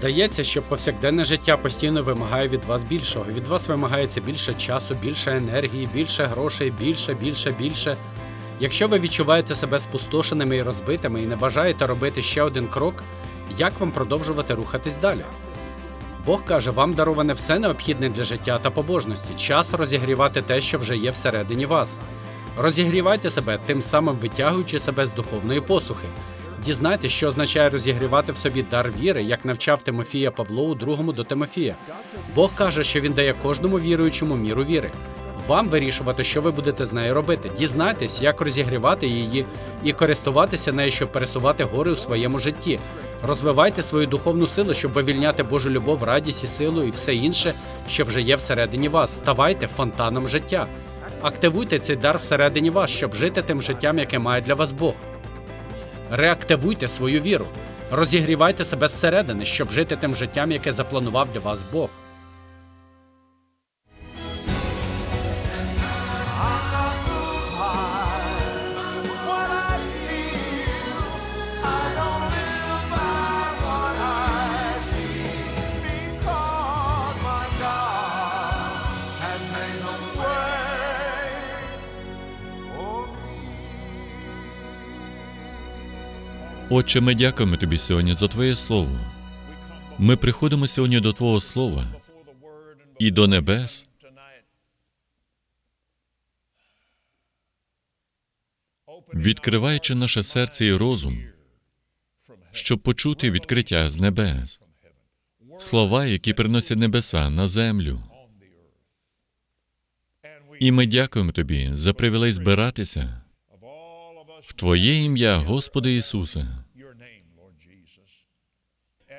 Здається, що повсякденне життя постійно вимагає від вас більшого. Від вас вимагається більше часу, більше енергії, більше грошей, більше, більше, більше. Якщо ви відчуваєте себе спустошеними і розбитими і не бажаєте робити ще один крок, як вам продовжувати рухатись далі? Бог каже, вам дароване все необхідне для життя та побожності. Час розігрівати те, що вже є всередині вас. Розігрівайте себе, тим самим витягуючи себе з духовної посухи. Дізнайтесь, що означає розігрівати в собі дар віри, як навчав Тимофія Павло у другому до Тимофія. Бог каже, що він дає кожному віруючому міру віри. Вам вирішувати, що ви будете з нею робити. Дізнайтесь, як розігрівати її і користуватися нею, щоб пересувати гори у своєму житті. Розвивайте свою духовну силу, щоб вивільняти Божу любов, радість і силу і все інше, що вже є всередині вас. Ставайте фонтаном життя. Активуйте цей дар всередині вас, щоб жити тим життям, яке має для вас Бог. Реактивуйте свою віру. Розігрівайте себе зсередини, щоб жити тим життям, яке запланував для вас Бог. Отче, ми дякуємо тобі сьогодні за Твоє Слово. Ми приходимо сьогодні до Твого Слова і до небес, відкриваючи наше серце і розум, щоб почути відкриття з небес, слова, які приносять небеса на землю. І ми дякуємо тобі за привілей збиратися в Твоє ім'я, Господи Ісусе.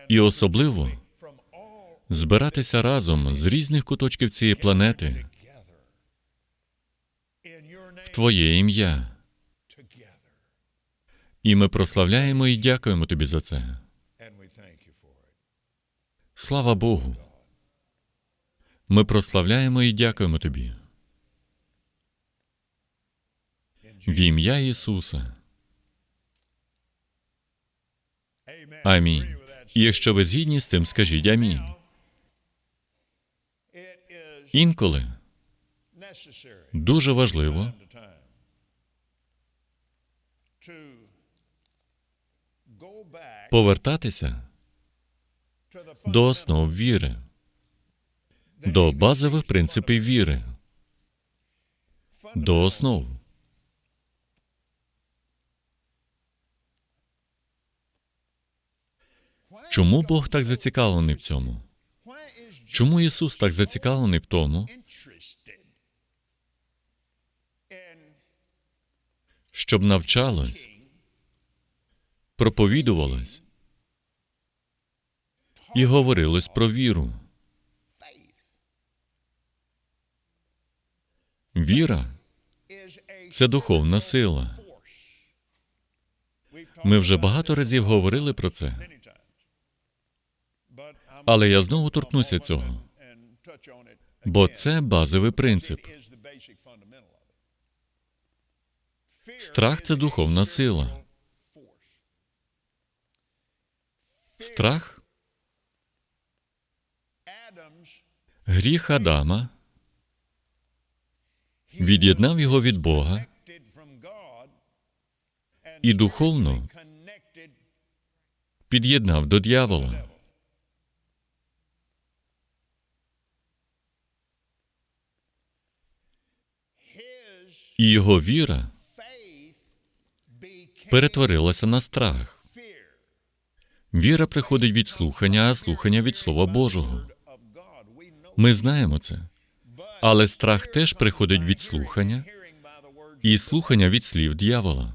І особливо збиратися разом з різних куточків цієї планети в Твоє ім'я. І ми прославляємо і дякуємо Тобі за це. Слава Богу. Ми прославляємо і дякуємо Тобі. В ім'я Ісуса. Амінь. Якщо ви згідні з цим, скажіть амінь. Інколи дуже важливо повертатися до основ віри, до базових принципів віри, до основ. Чому Бог так зацікавлений в цьому? Чому Ісус так зацікавлений в тому, щоб навчалось, проповідувалось і говорилось про віру? Віра це духовна сила. Ми вже багато разів говорили про це, але я знову торкнуся цього, бо це базовий принцип. Страх це духовна сила. Страх гріх Адама від'єднав його від Бога і духовно під'єднав до дьявола. І його віра перетворилася на страх. Віра приходить від слухання, а слухання від Слова Божого. Ми знаємо це. Але страх теж приходить від слухання і слухання від слів дьявола.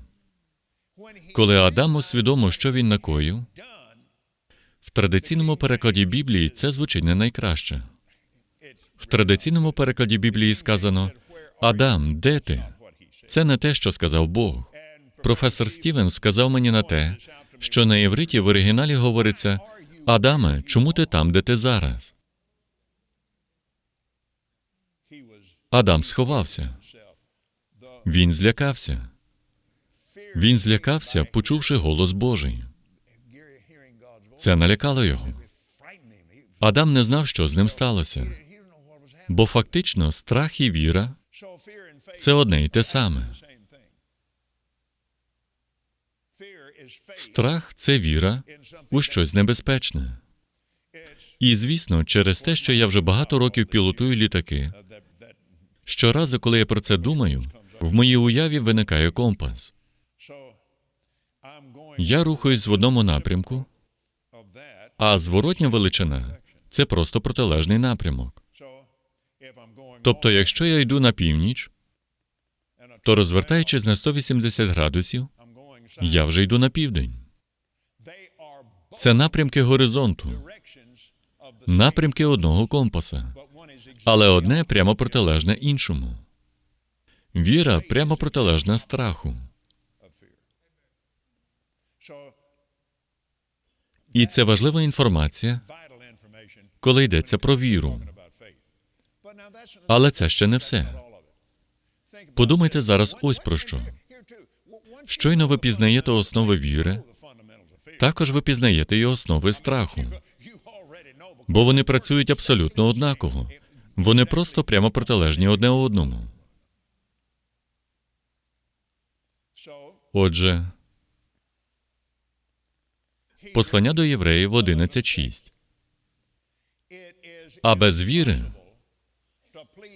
Коли Адам усвідомив, що він накоїв, в традиційному перекладі Біблії це звучить не найкраще. В традиційному перекладі Біблії сказано: Адам, де ти? Це не те, що сказав Бог. Професор Стівенс вказав мені на те, що на євриті в оригіналі говориться: Адаме, чому ти там, де ти зараз? Адам сховався. Він злякався. Він злякався, почувши голос Божий. Це налякало його. Адам не знав, що з ним сталося. Бо фактично страх і віра це одне й те саме. Страх це віра у щось небезпечне. І звісно, через те, що я вже багато років пілотую літаки, щоразу, коли я про це думаю, в моїй уяві виникає компас. Я рухаюсь в одному напрямку, а зворотня величина це просто протилежний напрямок. Тобто, якщо я йду на північ, то розвертаючись на 180 градусів, я вже йду на південь. Це напрямки горизонту, напрямки одного компаса, але одне прямо протилежне іншому. Віра прямо протилежна страху. І це важлива інформація, коли йдеться про віру. Але це ще не все. Подумайте зараз ось про що. Щойно ви пізнаєте основи віри, також ви пізнаєте і основи страху, бо вони працюють абсолютно однаково. Вони просто прямо протилежні одне одному. Отже, послання до євреїв 11.6. А без віри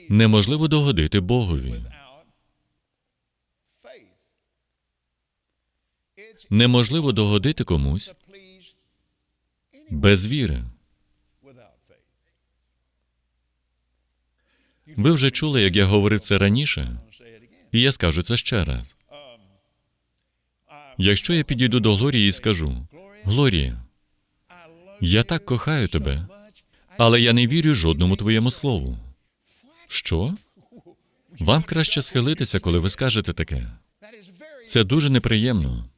неможливо догодити Богові. Неможливо догодити комусь без віри. Ви вже чули, як я говорив це раніше, і я скажу це ще раз. Якщо я підійду до Глорії і скажу: Глорія, я так кохаю тебе, але я не вірю жодному твоєму слову. Що? Вам краще схилитися, коли ви скажете таке. Це дуже неприємно.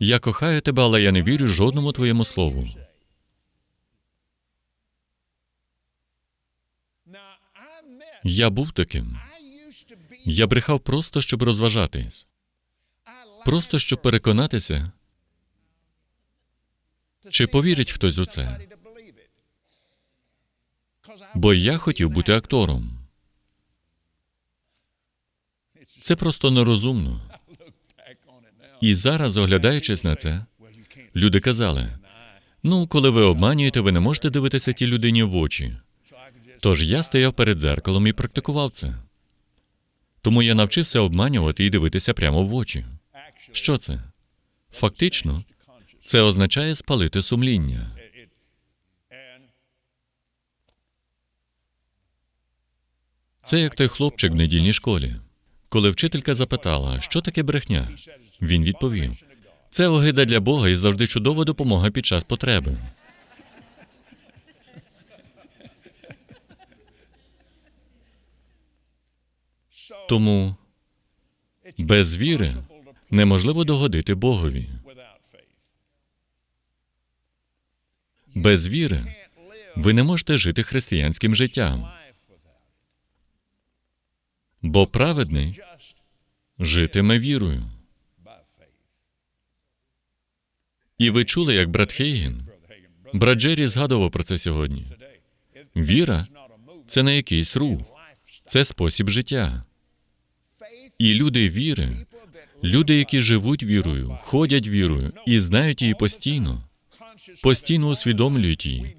Я кохаю тебе, але я не вірю жодному твоєму слову. Я був таким. Я брехав просто, щоб розважатись, просто щоб переконатися, чи повірить хтось у це. Бо я хотів бути актором. Це просто нерозумно. І зараз, оглядаючись на це, люди казали: ну, коли ви обманюєте, ви не можете дивитися тій людині в очі. Тож я стояв перед дзеркалом і практикував це. Тому я навчився обманювати і дивитися прямо в очі. Що це? Фактично, це означає спалити сумління. Це як той хлопчик в недільній школі. Коли вчителька запитала, що таке брехня, він відповів: це огида для Бога і завжди чудова допомога під час потреби. Тому без віри неможливо догодити Богові. Без віри ви не можете жити християнським життям, бо праведний житиме вірою. І ви чули, як брат Хейген, брат Джері згадував про це сьогодні. Віра це не якийсь рух, це спосіб життя. І люди віри, люди, які живуть вірою, ходять вірою і знають її постійно, постійно усвідомлюють її.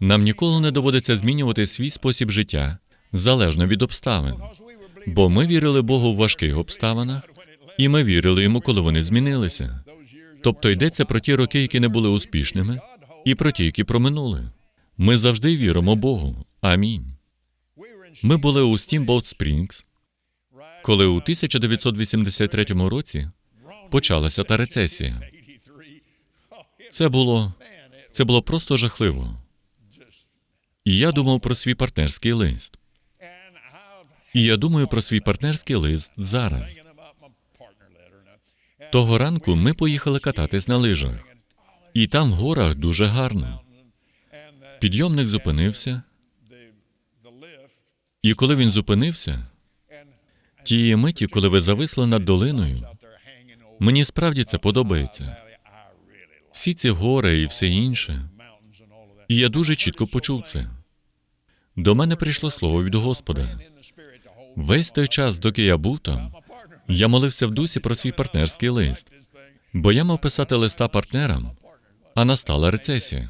Нам ніколи не доводиться змінювати свій спосіб життя залежно від обставин. Бо ми вірили Богу в важких обставинах, і ми вірили йому, коли вони змінилися. Тобто йдеться про ті роки, які не були успішними, і про ті, які проминули. Ми завжди віримо Богу. Амінь. Ми були у Стімболт Спрінгс, коли у 1983 році почалася та рецесія. Це було це було просто жахливо. І я думав про свій партнерський лист. І я думаю про свій партнерський лист зараз. Того ранку ми поїхали кататись на лижах, і там в горах дуже гарно. Підйомник зупинився, і коли він зупинився, тієї миті, коли ви зависли над долиною, мені справді це подобається. Всі ці гори і все інше. І я дуже чітко почув це. До мене прийшло слово від Господа. Весь той час, доки я був там, я молився в дусі про свій партнерський лист, бо я мав писати листа партнерам, а настала рецесія.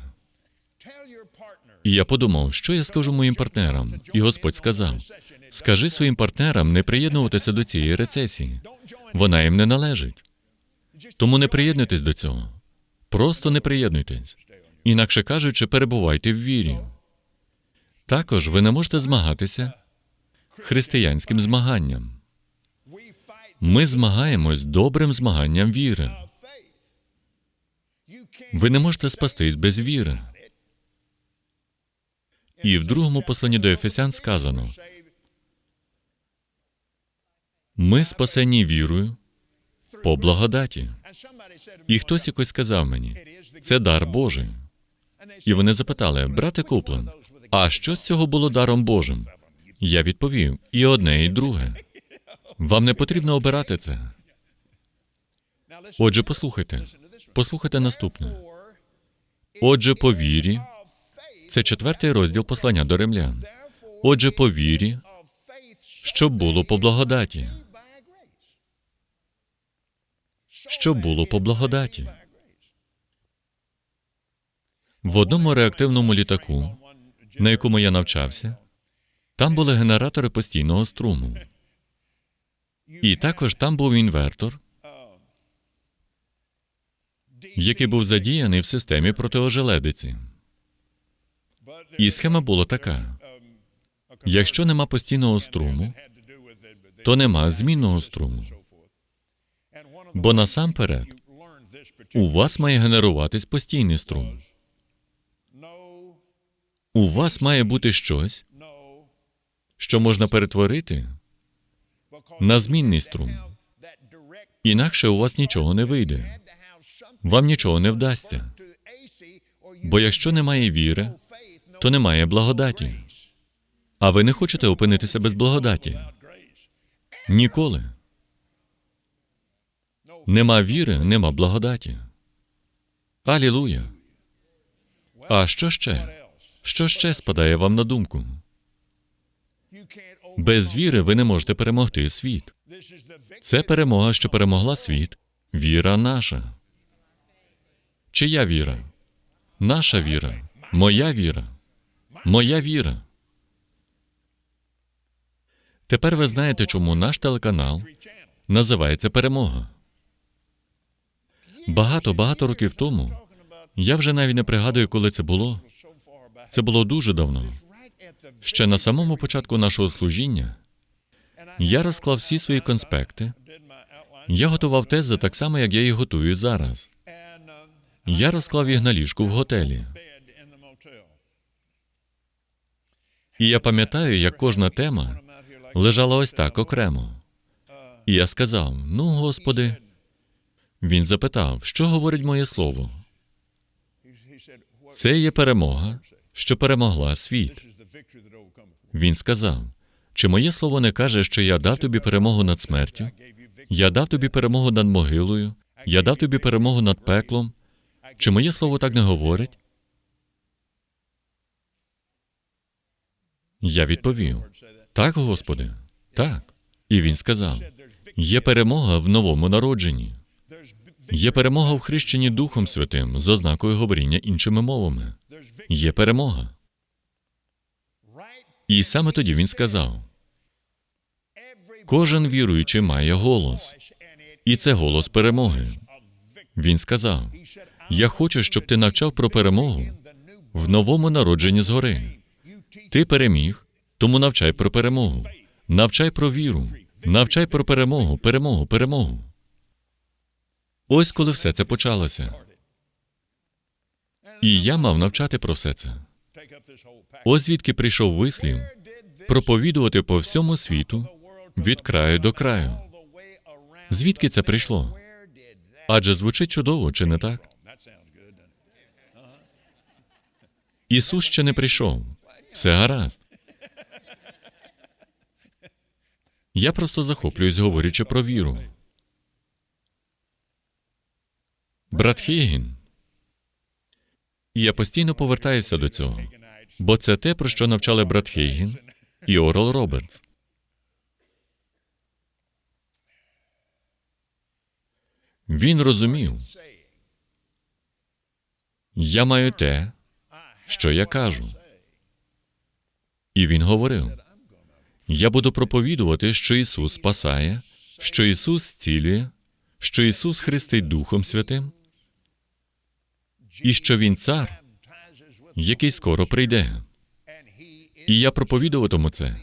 І я подумав, що я скажу моїм партнерам. І Господь сказав: скажи своїм партнерам не приєднуватися до цієї рецесії. Вона їм не належить. Тому не приєднуйтесь до цього. Просто не приєднуйтесь. Інакше кажучи, перебувайте в вірі. Також ви не можете змагатися християнським змаганням. Ми змагаємось добрим змаганням віри. Ви не можете спастись без віри. І в другому посланні до Ефесян сказано: ми спасені вірою по благодаті. І хтось якось сказав мені, це дар Божий. І вони запитали, брате Куплен, а що з цього було даром Божим? Я відповів: і одне, і друге. Вам не потрібно обирати це. Отже, послухайте, послухайте наступне. Отже, по вірі, це четвертий розділ послання до римлян. Отже, по вірі, щоб було по благодаті. Щоб було по благодаті. В одному реактивному літаку, на якому я навчався, там були генератори постійного струму. І також там був інвертор, який був задіяний в системі протиожеледиці. І схема була така: якщо нема постійного струму, то нема змінного струму. Бо насамперед у вас має генеруватись постійний струм. У вас має бути щось, що можна перетворити на змінний струм. Інакше у вас нічого не вийде. Вам нічого не вдасться. Бо якщо немає віри, то немає благодаті. А ви не хочете опинитися без благодаті? Ніколи. Нема віри, нема благодаті. Алілуя. А що ще? Що ще спадає вам на думку? Без віри ви не можете перемогти світ. Це перемога, що перемогла світ. Віра наша. Чия віра? Наша віра. Моя віра. Моя віра. Тепер ви знаєте, чому наш телеканал називається Перемога. Багато багато років тому. Я вже навіть не пригадую, коли це було. Це було дуже давно. Ще на самому початку нашого служіння я розклав всі свої конспекти. Я готував тези так само, як я їх готую зараз. Я розклав їх на ліжку в готелі. І я пам'ятаю, як кожна тема лежала ось так окремо. І я сказав: Ну, Господи. Він запитав, що говорить моє слово. Це є перемога, що перемогла світ. Він сказав: чи моє слово не каже, що я дав тобі перемогу над смертю? Я дав тобі перемогу над могилою, я дав тобі перемогу над пеклом. Чи моє слово так не говорить? Я відповів: так, Господи, так. І він сказав: є перемога в новому народженні. Є перемога в хрещенні Духом Святим з ознакою говоріння іншими мовами. Є перемога. І саме тоді він сказав: кожен віруючий має голос, і це голос перемоги. Він сказав: Я хочу, щоб ти навчав про перемогу в новому народженні згори. Ти переміг, тому навчай про перемогу. Навчай про віру, навчай про перемогу, перемогу, перемогу. Ось коли все це почалося. І я мав навчати про все це. Ось звідки прийшов вислів проповідувати по всьому світу від краю до краю. Звідки це прийшло? Адже звучить чудово, чи не так? Ісус ще не прийшов. Все гаразд. Я просто захоплююсь, говорячи про віру. Брат Хейгін, І я постійно повертаюся до цього, бо це те, про що навчали брат Хейгін і Орел Робертс. Він розумів, я маю те, що я кажу. І він говорив: Я буду проповідувати, що Ісус спасає, що Ісус зцілює, що Ісус хрестить Духом Святим, і що Він цар, який скоро прийде. І я проповідуватиму це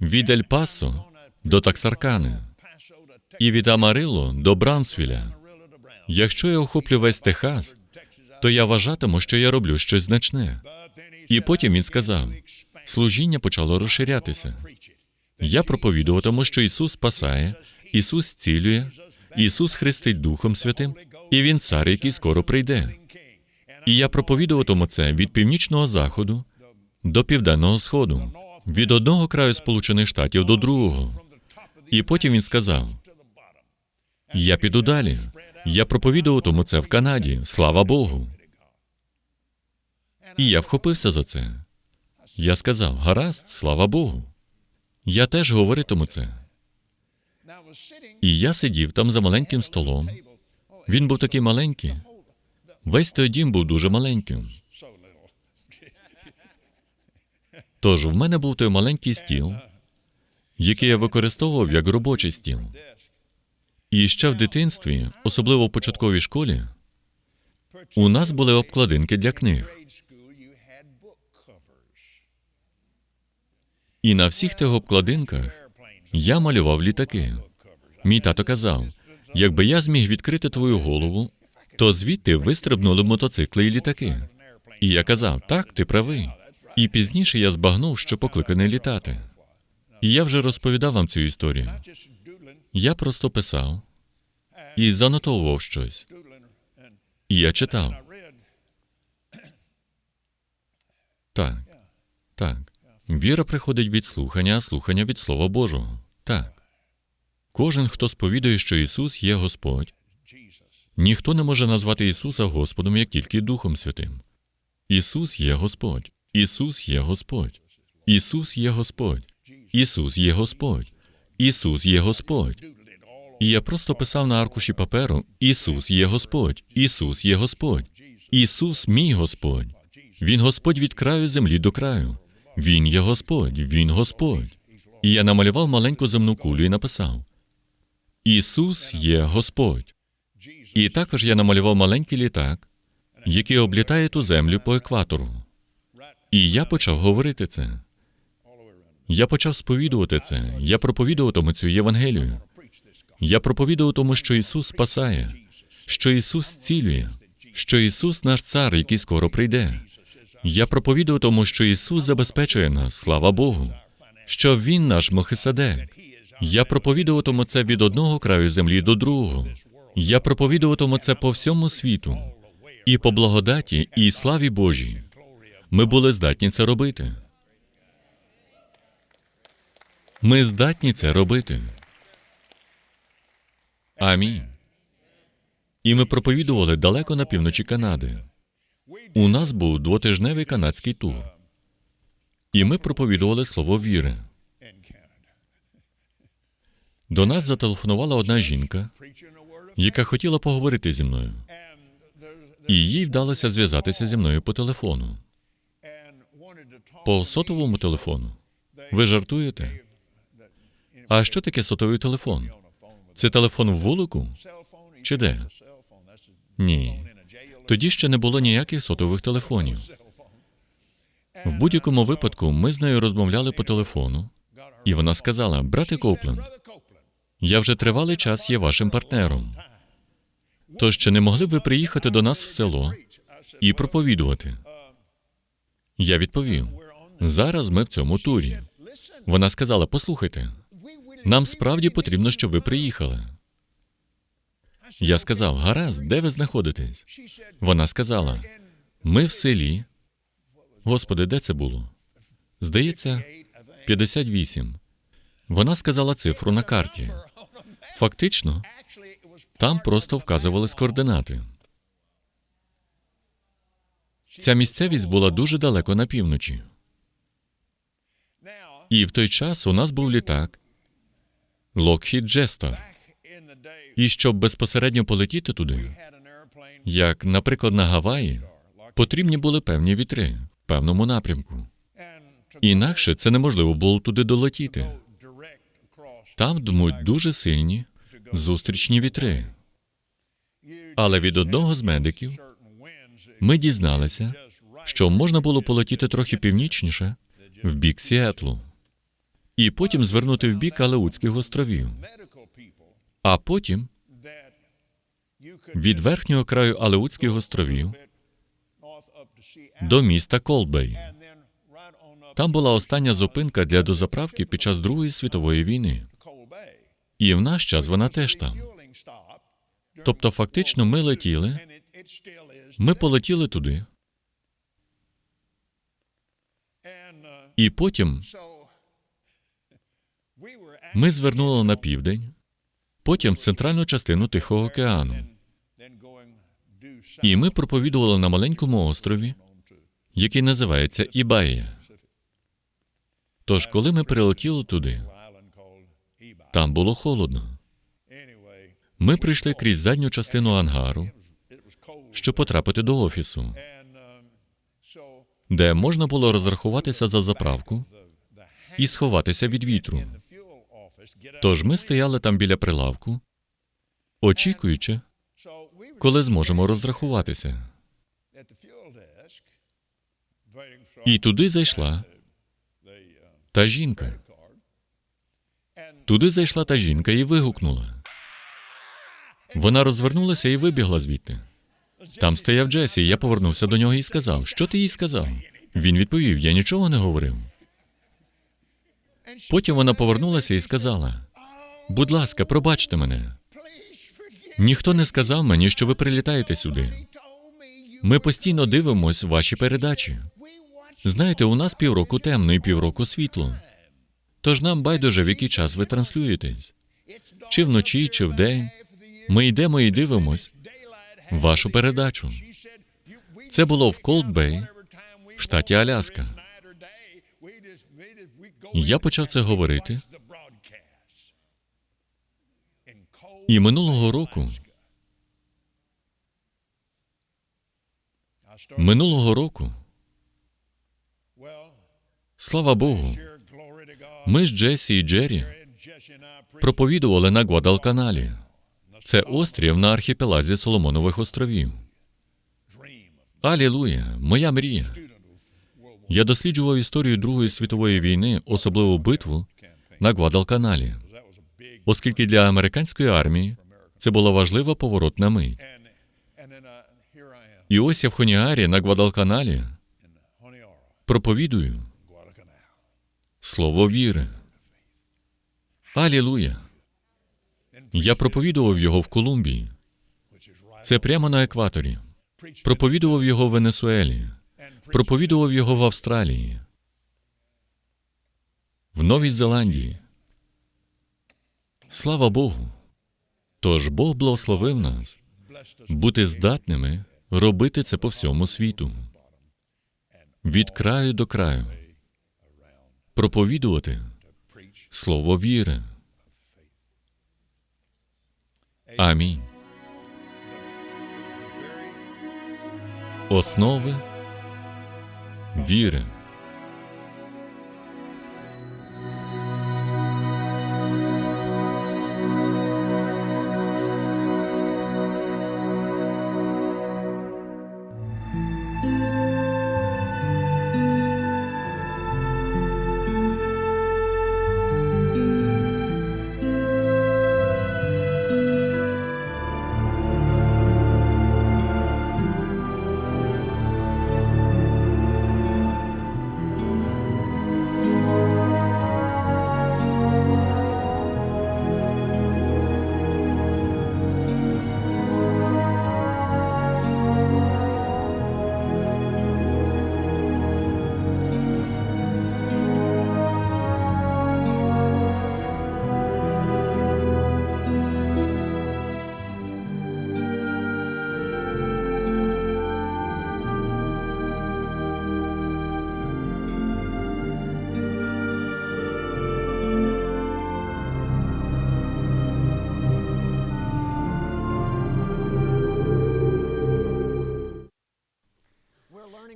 від Ель Пасо до Таксаркани і від Амарило до Брансвіля. Якщо я охоплю весь Техас, то я вважатиму, що я роблю щось значне. І потім він сказав: служіння почало розширятися. Я проповідуватиму, що Ісус спасає, Ісус зцілює, Ісус хрестить Духом Святим, і Він цар, який скоро прийде. І я проповідуватиму це від північного заходу до південного сходу, від одного краю Сполучених Штатів до другого. І потім він сказав: Я піду далі. Я проповідуватиму це в Канаді. Слава Богу. І я вхопився за це. Я сказав: гаразд, слава Богу. Я теж говоритиму це. І я сидів там за маленьким столом. Він був такий маленький. Весь той дім був дуже маленьким. Тож в мене був той маленький стіл, який я використовував як робочий стіл. І ще в дитинстві, особливо в початковій школі, у нас були обкладинки для книг. І на всіх тих обкладинках я малював літаки. Мій тато казав: якби я зміг відкрити твою голову, то звідти вистрибнули мотоцикли і літаки. І я казав: так, ти правий. І пізніше я збагнув, що покликаний літати. І я вже розповідав вам цю історію. Я просто писав і занотовував щось. І я читав. Так, так. Віра приходить від слухання, а слухання від Слова Божого. Так. Кожен, хто сповідує, що Ісус є Господь, ніхто не може назвати Ісуса Господом, як тільки Духом Святим. Ісус є Господь. Ісус є Господь. Ісус є Господь. Ісус є Господь. Ісус є Господь. І я просто писав на аркуші паперу: Ісус є Господь, Ісус є Господь, Ісус мій Господь. Він Господь від краю землі до краю. Він є Господь, Він Господь. І я намалював маленьку земну кулю і написав: Ісус є Господь. І також я намалював маленький літак, який облітає ту землю по екватору. І я почав говорити це. Я почав сповідувати це. Я проповідуватиму цю Євангелію. Я проповідуватиму, що Ісус спасає, що Ісус зцілює, що Ісус наш цар, який скоро прийде. Я проповідуватиму, що Ісус забезпечує нас, слава Богу, що Він наш Мелхиседек. Я проповідуватиму це від одного краю землі до другого. Я проповідуватиму це по всьому світу. І по благодаті і славі Божій. Ми були здатні це робити. Ми здатні це робити. Амінь. І ми проповідували далеко на півночі Канади. У нас був двотижневий канадський тур. І ми проповідували слово віри. До нас зателефонувала одна жінка, яка хотіла поговорити зі мною. І їй вдалося зв'язатися зі мною по телефону. По сотовому телефону. Ви жартуєте? А що таке сотовий телефон? Це телефон в вулику? Чи де? Ні. Тоді ще не було ніяких сотових телефонів. В будь-якому випадку ми з нею розмовляли по телефону, і вона сказала: брате Коупленд, я вже тривалий час є вашим партнером. Тож чи не могли б ви приїхати до нас в село і проповідувати? Я відповів: зараз ми в цьому турі. Вона сказала: послухайте, нам справді потрібно, щоб ви приїхали. Я сказав: гаразд, де ви знаходитесь? Вона сказала: ми в селі. Господи, де це було? Здається, 58. Вона сказала цифру на карті. Фактично, там просто вказувались координати. Ця місцевість була дуже далеко на півночі. І в той час у нас був літак Lockheed Jester. І щоб безпосередньо полетіти туди, як, наприклад, на Гаваї, потрібні були певні вітри в певному напрямку. Інакше це неможливо було туди долетіти. Там дмуть дуже сильні зустрічні вітри. Але від одного з медиків ми дізналися, що можна було полетіти трохи північніше в бік Сіетлу, і потім звернути в бік Алеутських островів, а потім від верхнього краю Алеутських островів до міста Колбей. Там була остання зупинка для дозаправки під час Другої світової війни. І в наш час вона теж там. Тобто, фактично, ми летіли, ми полетіли туди, і потім ми звернули на південь, потім в центральну частину Тихого океану. І ми проповідували на маленькому острові, який називається Ібаїя. Тож, коли ми прилетіли туди, там було холодно. Ми прийшли крізь задню частину ангару, щоб потрапити до офісу, де можна було розрахуватися за заправку і сховатися від вітру. Тож ми стояли там біля прилавку, очікуючи, коли зможемо розрахуватися. І туди зайшла та жінка. Туди зайшла та жінка і вигукнула. Вона розвернулася і вибігла звідти. Там стояв Джесі, я повернувся до нього і сказав: Що ти їй сказав? Він відповів: Я нічого не говорив. Потім вона повернулася і сказала: Будь ласка, пробачте мене. Ніхто не сказав мені, що ви прилітаєте сюди. Ми постійно дивимось ваші передачі. Знаєте, у нас півроку темно і півроку світло. Тож нам байдуже, в який час ви транслюєтесь. Чи вночі, чи вдень. Ми йдемо і дивимось вашу передачу. Це було в Колдбей, в штаті Аляска. Я почав це говорити. І минулого року, минулого року, слава Богу, ми з Джесі і Джері проповідували на Гвадалканалі. Це острів на архіпелазі Соломонових островів. Алілуя, моя мрія. Я досліджував історію Другої світової війни, особливо битву на Гвадалканалі, оскільки для американської армії це була важлива поворотна мить. І ось я в Хоніарі на Гвадалканалі проповідую слово віри. Алілуя. Я проповідував його в Колумбії. Це прямо на екваторі. Проповідував його в Венесуелі. Проповідував його в Австралії, в Новій Зеландії. Слава Богу. Тож Бог благословив нас бути здатними робити це по всьому світу. Від краю до краю. Проповідувати слово віри. Амінь. Основи віри.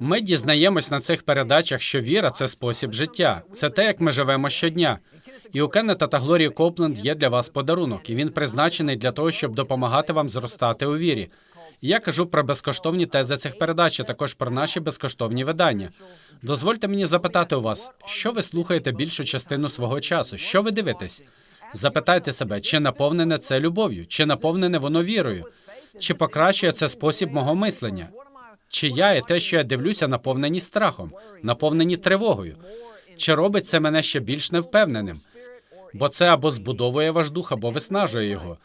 Ми дізнаємось на цих передачах, що віра це спосіб життя, це те, як ми живемо щодня. І у Кеннета та Глорії Копленд є для вас подарунок, і він призначений для того, щоб допомагати вам зростати у вірі. Я кажу про безкоштовні тези цих передач, а також про наші безкоштовні видання. Дозвольте мені запитати у вас, що ви слухаєте більшу частину свого часу? Що ви дивитесь? Запитайте себе, чи наповнене це любов'ю, чи наповнене воно вірою, чи покращує це спосіб мого мислення? Чи я і те, що я дивлюся, наповнені страхом, наповнені тривогою? Чи робить це мене ще більш невпевненим? Бо це або збудовує ваш дух, або виснажує його.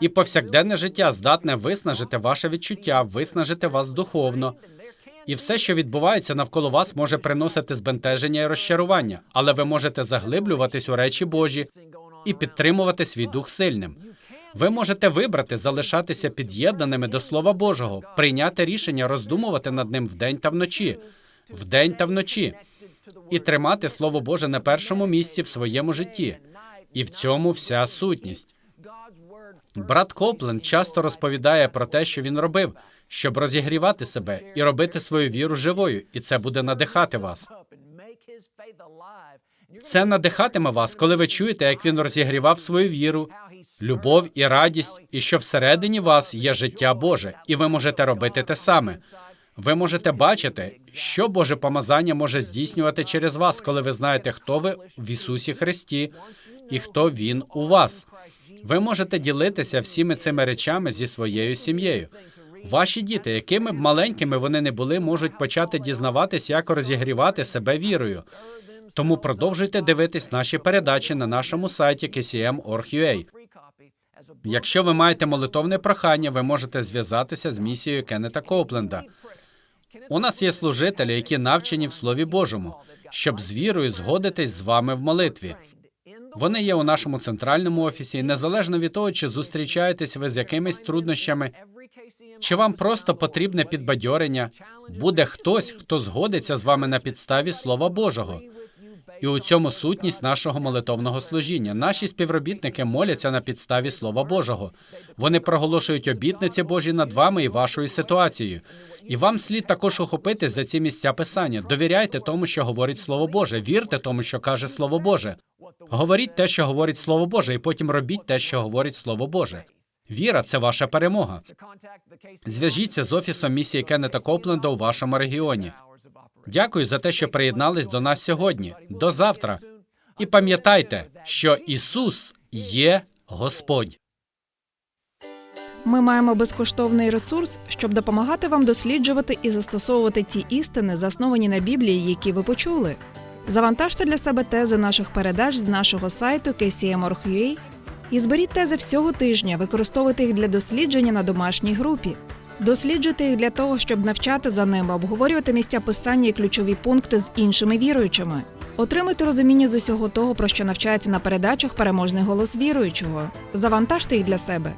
І повсякденне життя здатне виснажити ваше відчуття, виснажити вас духовно. І все, що відбувається навколо вас, може приносити збентеження і розчарування, але ви можете заглиблюватись у речі Божі і підтримувати свій дух сильним. Ви можете вибрати залишатися під'єднаними до Слова Божого, прийняти рішення роздумувати над ним вдень та вночі, вдень та вночі, і тримати Слово Боже на першому місці в своєму житті. І в цьому вся сутність. Брат Копленд часто розповідає про те, що він робив, щоб розігрівати себе і робити свою віру живою, і це буде надихати вас. Це надихатиме вас, коли ви чуєте, як він розігрівав свою віру, любов і радість, і що всередині вас є життя Боже, і ви можете робити те саме. Ви можете бачити, що Боже помазання може здійснювати через вас, коли ви знаєте, хто ви в Ісусі Христі і хто Він у вас. Ви можете ділитися всіми цими речами зі своєю сім'єю. Ваші діти, якими б маленькими вони не були, можуть почати дізнаватись, як розігрівати себе вірою. Тому продовжуйте дивитись наші передачі на нашому сайті kcm.org.ua. Якщо ви маєте молитовне прохання, ви можете зв'язатися з місією Кеннета Коупленда. У нас є служителі, які навчені в Слові Божому, щоб з вірою згодитись з вами в молитві. Вони є у нашому центральному офісі, і незалежно від того, чи зустрічаєтесь ви з якимись труднощами, чи вам просто потрібне підбадьорення, буде хтось, хто згодиться з вами на підставі Слова Божого. І у цьому сутність нашого молитовного служіння. Наші співробітники моляться на підставі Слова Божого. Вони проголошують обітниці Божі над вами і вашою ситуацією. І вам слід також охопити за ці місця писання. Довіряйте тому, що говорить Слово Боже. Вірте тому, що каже Слово Боже. Говоріть те, що говорить Слово Боже, і потім робіть те, що говорить Слово Боже. Віра це ваша перемога. Зв'яжіться з офісом місії Кеннета Копленда у вашому регіоні. Дякую за те, що приєднались до нас сьогодні. До завтра. І пам'ятайте, що Ісус є Господь. Ми маємо безкоштовний ресурс, щоб допомагати вам досліджувати і застосовувати ті істини, засновані на Біблії, які ви почули. Завантажте для себе тези наших передач з нашого сайту kcm.org.ua і зберіть тези всього тижня, використовуйте їх для дослідження на домашній групі. Досліджуйте їх для того, щоб навчати за ними, обговорювати місця писання і ключові пункти з іншими віруючими. Отримайте розуміння з усього того, про що навчається на передачах переможний голос віруючого. Завантажте їх для себе